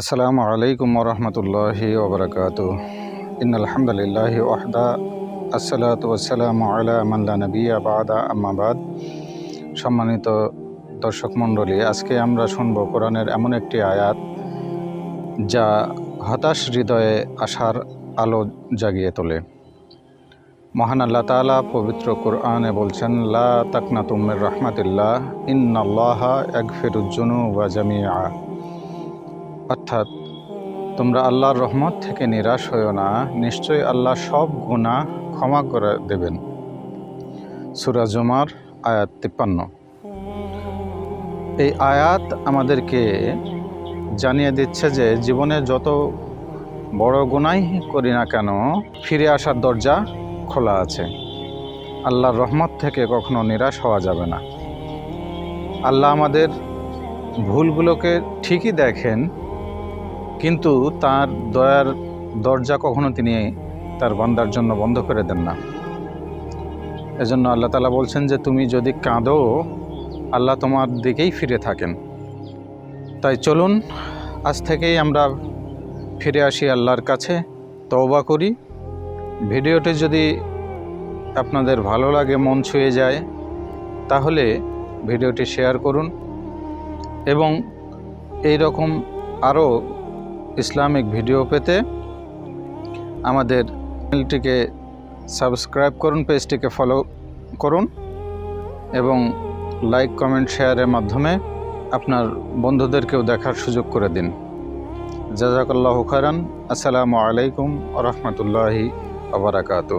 আসসালামু আলাইকুম রহমতুল্লাহি ওবরাকাত ইন আলহামদুলিল্লাহ ওয়াহদা, আসসালাতু ওয়াসসালামু আলা মাল্লা নবী আবাদা আম্মাবাদ সম্মানিত দর্শক মণ্ডলী, আজকে আমরা শুনব কোরআনের এমন একটি আয়াত যা হতাশ হৃদয়ে আশার আলো জাগিয়ে তোলে। মহান আল্লাহ তালা পবিত্র কোরআনে বলছেন, লা তাকনা তুমের রহমাতিল্লাহ, ইন্নাল্লাহ একফিরুজ্জুনু ওয়া জামিয়া অর্থাৎ তোমরা আল্লাহর রহমত থেকে নিরাশ হইও না, নিশ্চয়ই আল্লাহ সব গুণা ক্ষমা করে দেবেন। সুরা জুমার আয়াত তিপ্পান্ন। এই আয়াত আমাদেরকে জানিয়ে দিচ্ছে যে জীবনে যত বড় গুণাই করি না কেন, ফিরে আসার দরজা খোলা আছে। আল্লাহর রহমত থেকে কখনো নিরাশ হওয়া যাবে না। আল্লাহ আমাদের ভুলগুলোকে ঠিকই দেখেন কিন্তু তার দয়ার দরজা কখনো তিনি তার বান্দার জন্য বন্ধ করে দেন না। এজন্য আল্লাহ তালা বলছেন যে, তুমি যদি কাঁদো, আল্লাহ তোমার দিকেই ফিরে থাকেন। তাই চলুন, আজ থেকেই আমরা ফিরে আসি আল্লাহর কাছে, তওবা করি। ভিডিওটি যদি আপনাদের ভালো লাগে, মন ছুঁয়ে যায়, তাহলে ভিডিওটি শেয়ার করুন এবং এই রকম আরও ইসলামিক ভিডিও পেতে আমাদের চ্যানেলটিকে সাবস্ক্রাইব করুন, পেজটিকে ফলো করুন এবং লাইক, কমেন্ট শেয়ারের মাধ্যমে আপনার বন্ধুদেরকেও দেখার সুযোগ করে দিন। জাজাকাল্লাহ খারান আসসালামু আলাইকুম রহমতুল্লাহি আবরাকাতু